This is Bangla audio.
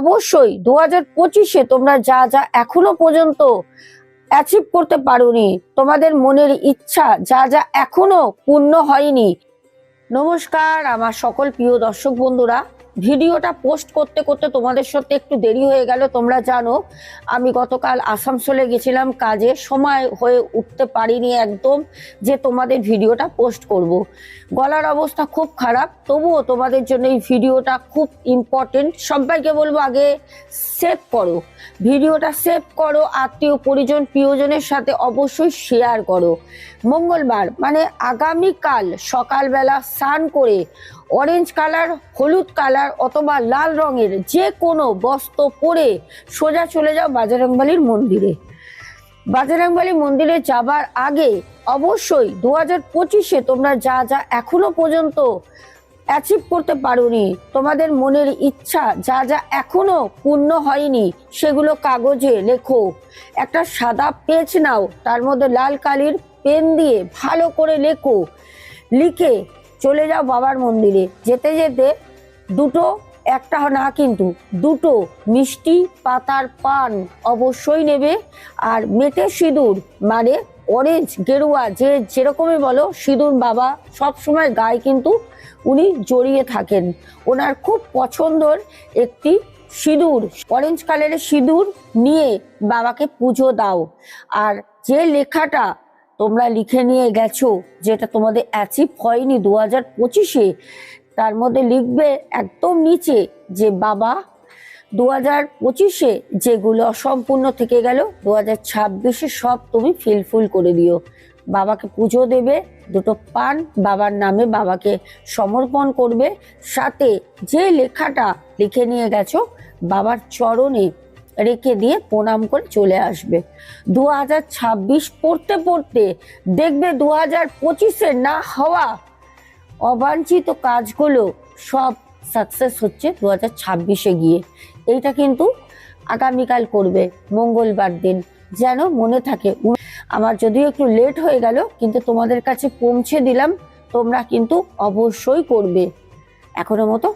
অবশ্যই দু হাজার পঁচিশে তোমরা যা যা এখনও পর্যন্ত অ্যাচিভ করতে পারোনি, তোমাদের মনের ইচ্ছা যা যা এখনও পূর্ণ হয়নি। নমস্কার, আমার সকল প্রিয় দর্শক বন্ধুরা। ভিডিওটা পোস্ট করতে করতে তোমাদের সাথে একটু দেরি হয়ে গেল, তোমরা জানো, আমি গতকাল আসানসোলে গেছিলাম কাজে, সময় হয়ে উঠতে পারিনি একদম যে তোমাদের ভিডিওটা পোস্ট করব। গলার অবস্থা খুব খারাপ, তবুও তোমাদের জন্য এই ভিডিওটা খুব ইম্পর্টেন্ট সবাইকে বলব আগে সেভ করো, ভিডিওটা সেভ করো, আত্মীয় পরিজন, প্রিয়জনের সাথে অবশ্যই শেয়ার করো মঙ্গলবার মানে আগামীকাল সকালবেলা স্নান করে অরেঞ্জ কালার হলুদ কালার অথবা লাল রঙের যে কোনো বস্ত্র পরে সোজা চলে যাও বাজারংবালির মন্দিরে। বাজারংবালি মন্দিরে যাবার আগে অবশ্যই দু হাজার পঁচিশে তোমরা যা যা এখনও পর্যন্ত অ্যাচিভ করতে পারোনি, তোমাদের মনের ইচ্ছা যা যা এখনও পূর্ণ হয়নি সেগুলো কাগজে লেখো। একটা সাদা পেজ নাও, তার মধ্যে লাল কালির পেন দিয়ে ভালো করে লেখো। লিখে চলে যাও বাবার মন্দিরে। যেতে যেতে দুটো, একটা না কিন্তু দুটো মিষ্টি পাতার পান অবশ্যই নেবে। আর মেটে সিঁদুর মানে অরেঞ্জ গেরুয়া, যে যেরকমই বলো, সিঁদুর বাবা সব সময় গায়ে কিন্তু উনি জড়িয়ে থাকেন। ওনার খুব পছন্দর একটি সিঁদুর অরেঞ্জ কালারের সিঁদুর নিয়ে বাবাকে পুজো দাও। আর যে লেখাটা তোমরা লিখে নিয়ে গেছো যেটা তোমাদের অ্যাচিভ হয়নি দু হাজার পঁচিশে, তার মধ্যে লিখবে একদম নিচে যে বাবা দু হাজার পঁচিশে যেগুলো অসম্পূর্ণ থেকে গেল দু হাজার ছাব্বিশে সব তুমি ফিলফুল করে দিও। বাবাকে পুজো দেবে, দুটো পান বাবার নামে বাবাকে সমর্পণ করবে, সাথে যে লেখাটা লিখে নিয়ে গেছো, বাবার চরণে রেখে দিয়ে প্রণাম করে চলে আসবে। দু হাজার ছাব্বিশ পড়তে পড়তে দেখবে দু হাজার পঁচিশে না হওয়া অবাঞ্ছিত কাজগুলো সব সাকসেস হচ্ছে দু হাজার ছাব্বিশে গিয়ে। এইটা কিন্তু আগামীকাল করবে, মঙ্গলবার দিন। যেন মনে থাকে আমার যদিও একটু লেট হয়ে গেল, কিন্তু তোমাদের কাছে পৌঁছে দিলাম, তোমরা কিন্তু অবশ্যই করবে। এখনও মতো